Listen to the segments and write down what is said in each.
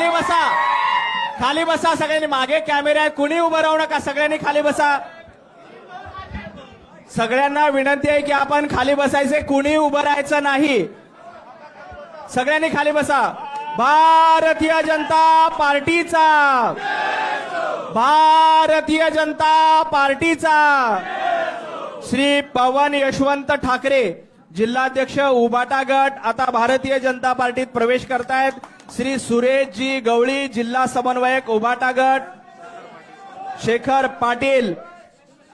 खाली बसा. खाली बसा सगळ्यांनी मागे. कॅमेरे आहेत. कुणी उभं राहू नका. सगळ्यांनी खाली बसा. सगळ्यांना विनंती आहे की आपण खाली बसायचे. कुणी उभं राहायचं नाही. सगळ्यांनी खाली बसा. भारतीय जनता पार्टीचा. भारतीय जनता पार्टीचा. श्री पवन यशवंत ठाकरे जिल्हाध्यक्ष उबाटा गट आता भारतीय जनता पार्टीत प्रवेश करतायत. श्री सुरेशजी गवळी जिल्हा समन्वयक उभाटागट शेखर पाटील.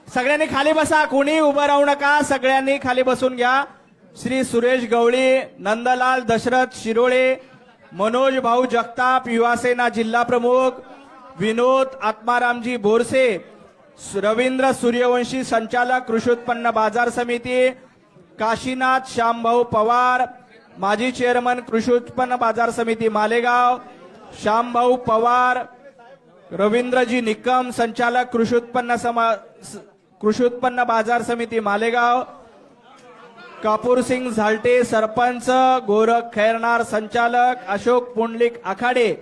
सगळ्यांनी खाली बसा कोणी उभं राहू नका सगळ्यांनी खाली बसून घ्या. श्री सुरेश गवळी नंदलाल दशरथ शिरोळे मनोज भाऊ जगताप युवासेना जिल्हा प्रमुख विनोद आत्मारामजी बोरसे रवींद्र सूर्यवंशी संचालक कृषी उत्पन्न बाजार समिती काशीनाथ श्यामभाऊ पवार माजी चेअरमन कृषी उत्पन्न बाजार समिती मालेगाव श्यामभाऊ पवार रवींद्रजी निकम संचालक कृषी उत्पन्न समा स- कृषी उत्पन्न बाजार समिती मालेगाव कापूर सिंग झालटे सरपंच गोरख खैरनार संचालक अशोक पुंडलिक आखाडे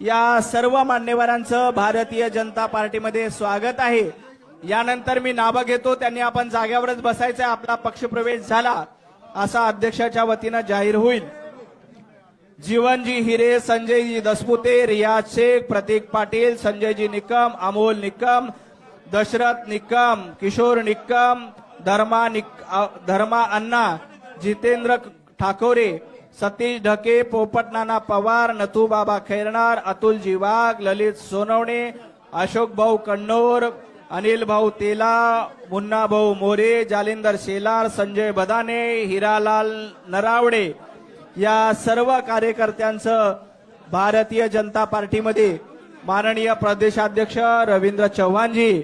या सर्व मान्यवरांचं भारतीय जनता पार्टीमध्ये स्वागत आहे. यानंतर मी नावं घेतो त्यांनी आपण जाग्यावरच बसायचं आपला पक्षप्रवेश झाला. असा अध्यक्षाच्या वतीनं जाहीर होईल. जीवनजी हिरे संजयजी दसपुते रियाज शेख प्रतीक पाटील संजयजी निकम अमोल निकम दशरथ निकम किशोर निकम धर्मा निक धर्मा अण्णा जितेंद्र ठाकोरे सतीश ढके पोपट नाना पवार नथुबाबा खैरणार अतुलजी वाघ ललित सोनवणे अशोक भाऊ कण्णोर अनिल भाऊ तेला मुन्ना भाऊ मोरे जालिंदर शेलार संजय बदाने हिरालाल नरावडे या सर्व कार्यकर्त्यांचं भारतीय जनता पार्टीमध्ये माननीय प्रदेशाध्यक्ष रवींद्र चव्हाणजी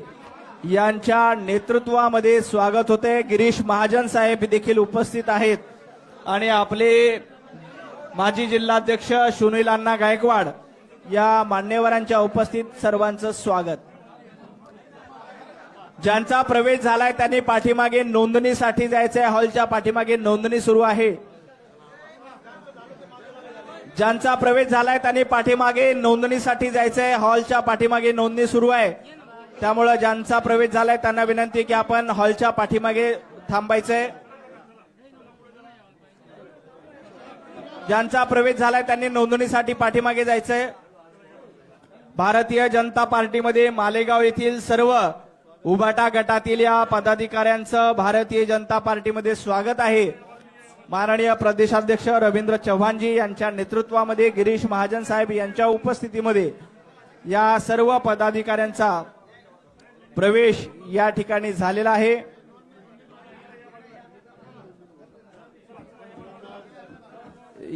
यांच्या नेतृत्वामध्ये स्वागत होते. गिरीश महाजन साहेब देखील उपस्थित आहेत. आणि आपले माजी जिल्हाध्यक्ष सुनील अण्णा गायकवाड या मान्यवरांच्या उपस्थित सर्वांचं स्वागत. ज्यांचा प्रवेश झालाय त्यांनी पाठीमागे नोंदणीसाठी जायचंय. हॉलच्या पाठीमागे नोंदणी सुरू आहे. ज्यांचा प्रवेश झालाय त्यांनी पाठीमागे नोंदणीसाठी जायचंय. हॉलच्या पाठीमागे नोंदणी सुरू आहे. त्यामुळं ज्यांचा प्रवेश झालाय त्यांना विनंती की आपण हॉलच्या पाठीमागे थांबायचंय. ज्यांचा प्रवेश झालाय त्यांनी नोंदणीसाठी पाठीमागे जायचंय. भारतीय जनता पार्टीमध्ये मालेगाव येथील सर्व उबाटा गटातील या पदाधिकाऱ्यांचं भारतीय जनता पार्टीमध्ये स्वागत आहे. माननीय प्रदेशाध्यक्ष रवींद्र चव्हाणजी यांच्या नेतृत्वामध्ये गिरीश महाजन साहेब यांच्या उपस्थितीमध्ये या सर्व पदाधिकाऱ्यांचा प्रवेश या ठिकाणी झालेला आहे.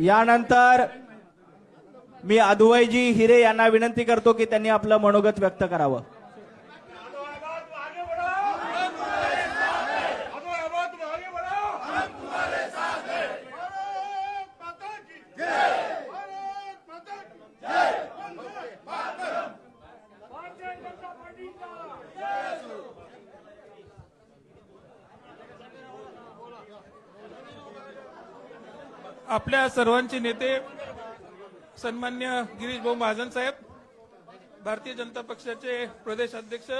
यानंतर मी अधुवाईजी हिरे यांना विनंती करतो की त्यांनी आपलं मनोगत व्यक्त करावं. आपल्या सर्वांचे नेते सन्मान्य गिरीश भाऊ महाजन साहेब भारतीय जनता पक्षाचे प्रदेश अध्यक्ष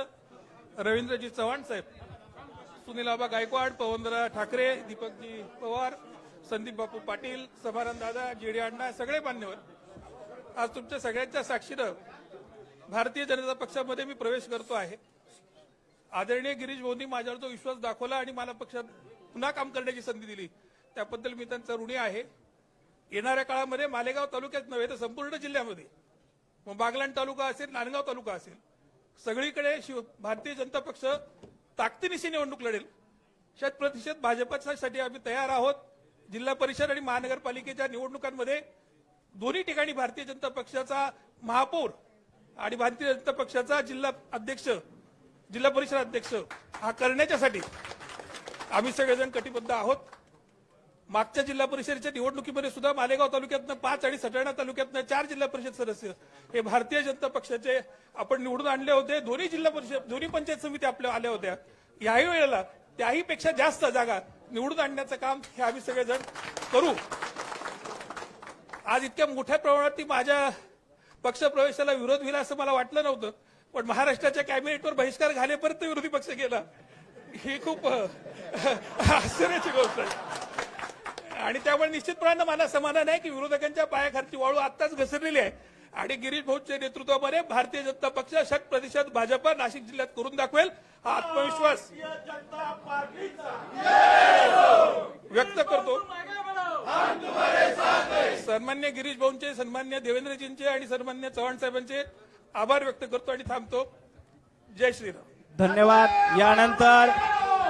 रवींद्रजी चव्हाण साहेब सुनीलबा गायकवाड पवनराव ठाकरे दीपकजी पवार संदीप बापू पाटील समानंद दादा जेडी अण्णा सगळे मान्यवर. आज तुमच्या सगळ्यांच्या साक्षीनं भारतीय जनता पक्षामध्ये मी प्रवेश करतो आहे. आदरणीय गिरीश भाऊंनी माझ्यावर जो विश्वास दाखवला आणि मला पक्षात पुन्हा काम करण्याची संधी दिली त्याबद्दल मी त्यांचा ऋणी आहे. येणाऱ्या काळामध्ये मालेगाव तालुक्यात नव्हे तर संपूर्ण जिल्ह्यामध्ये. मग बागलाण तालुका असेल नांदगाव तालुका असेल सगळीकडे शिव भारतीय जनता पक्ष ताकदीनिशी निवडणूक लढेल. शत प्रतिशत भाजपसाठी आम्ही तयार आहोत. जिल्हा परिषद आणि महानगरपालिकेच्या निवडणुकांमध्ये दोन्ही ठिकाणी भारतीय जनता पक्षाचा महापौर आणि भारतीय जनता पक्षाचा जिल्हा अध्यक्ष जिल्हा परिषद अध्यक्ष हा करण्याच्यासाठी आम्ही सगळेजण कटिबद्ध आहोत. मागच्या जिल्हा परिषदेच्या निवडणुकीमध्ये सुद्धा मालेगाव तालुक्यातनं पाच आणि सटाणा तालुक्यातनं चार जिल्हा परिषद सदस्य हे भारतीय जनता पक्षाचे आपण निवडून आणले होते. दोन्ही जिल्हा परिषद दोन्ही पंचायत समिती आपल्या आल्या होत्या. याही वेळेला त्याही पेक्षा जास्त जागा निवडून आणण्याचं काम हे आम्ही सगळेजण करू. आज इतक्या मोठ्या प्रमाणात ती माझ्या पक्षप्रवेशाला विरोध होईल असं मला वाटलं नव्हतं. पण महाराष्ट्राच्या कॅबिनेटवर बहिष्कार घालेपर्यंत विरोधी पक्ष गेला. ही खूप आश्चर्याची गोष्ट आहे. आणि त्यामुळे निश्चितपणानं मला समाधान आहे की विरोधकांच्या पायाखालची वाळू आत्ताच घसरलेली आहे. आणि गिरीश भाऊच्या नेतृत्वामध्ये भारतीय जनता पक्ष शत प्रतिशत भाजपा नाशिक जिल्ह्यात करून दाखवेल हा आत्मविश्वास व्यक्त करतो. सन्मान्य गिरीश भाऊंचे सन्मान्य देवेंद्रजींचे आणि सन्मान्य चव्हाण साहेबांचे आभार व्यक्त करतो आणि थांबतो. जय श्रीराम. धन्यवाद. यानंतर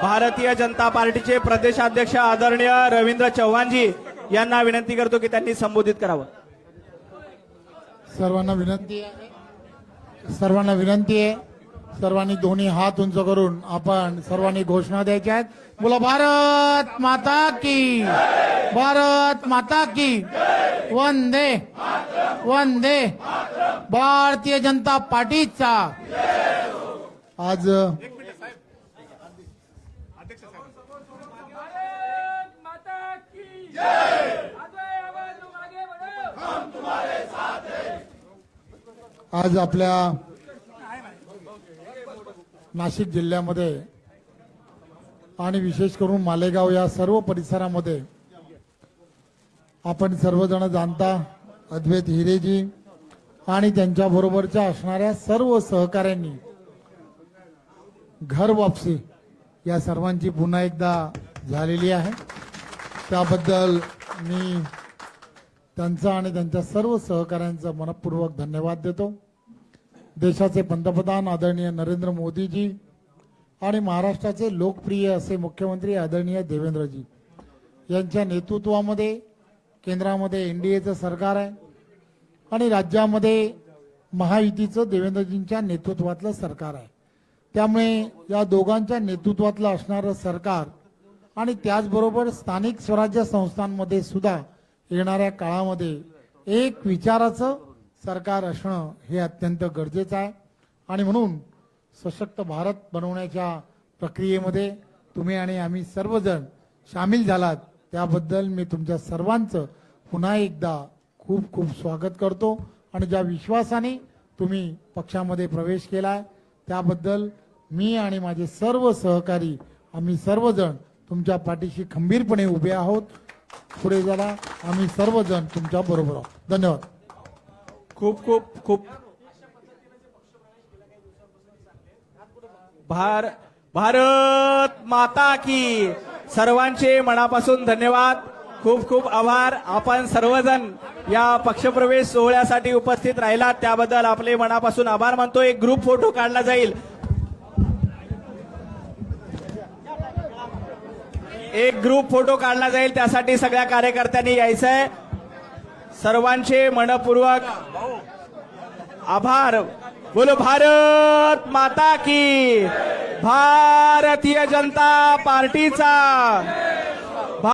भारतीय जनता पार्टीचे प्रदेशाध्यक्ष आदरणीय रवींद्र चव्हाणजी यांना विनंती करतो की त्यांनी संबोधित करावं. सर्वांना विनंती आहे. सर्वांना विनंती आहे. सर्वांनी दोन्ही हात उंच करून आपण सर्वांनी घोषणा द्यायच्या आहेत. बोला भारत माता की भारत माता की वंदे वंदे भारतीय जनता पार्टीचा. आज भारत माता की जय अजय आवाज तुम आगे बढ़ो आज आपल्या नाशिक जिल्ह्यामध्ये आणि विशेष करून मालेगाव या सर्व परिसरामध्ये आपण सर्वजण जाणता अद्वैत हिरेजी आणि त्यांच्या बरोबरच्या असणाऱ्या सर्व सहकाऱ्यांनी घर वापसी या सर्वांची पुन्हा एकदा झालेली आहे. त्याबद्दल मी त्यांचा आणि त्यांच्या सर्व सहकाऱ्यांचा मनपूर्वक धन्यवाद देतो. देशाचे पंतप्रधान आदरणीय नरेंद्र मोदीजी आणि महाराष्ट्राचे लोकप्रिय असे मुख्यमंत्री आदरणीय देवेंद्रजी यांच्या नेतृत्वामध्ये केंद्रामध्ये एन डी एचं सरकार आहे आणि राज्यामध्ये महायुतीचं देवेंद्रजींच्या नेतृत्वातलं सरकार आहे. त्यामुळे या दोघांच्या नेतृत्वातलं असणारं सरकार आणि त्याचबरोबर स्थानिक स्वराज्य संस्थांमध्ये सुद्धा येणाऱ्या काळामध्ये एक विचाराचं सरकार असणं हे अत्यंत गरजेचं आहे. आणि म्हणून सशक्त भारत बनवण्याच्या प्रक्रियेमध्ये तुम्ही आणि आम्ही सर्वजण सामील झालात. त्याबद्दल मी तुमच्या सर्वांचं पुन्हा एकदा खूप खूप स्वागत करतो. आणि ज्या विश्वासाने तुम्ही पक्षामध्ये प्रवेश केलाय त्याबद्दल मी आणि माझे सर्व सहकारी आम्ही सर्वजण तुमच्या पाठीशी खंबीरपणे उभे आहोत. पुढे जरा आम्ही सर्वजण तुमच्या बरोबर आहोत. धन्यवाद. खूप खूप खूप. भार भारत माता की. सर्वांचे मनापासून धन्यवाद. खूप खूप आभार. आपण सर्वजण या पक्षप्रवेश सोहळ्यासाठी उपस्थित राहिलात. त्याबद्दल आपले मनापासून आभार मानतो एक ग्रुप फोटो काढला जाईल. एक ग्रुप फोटो काढला जाईल त्यासाठी सगळ्या कार्यकर्त्यांनी यायचंय. सर्वांचे मनपूर्वक आभार. बोलो भारत माता की भारतीय जनता पार्टीचा.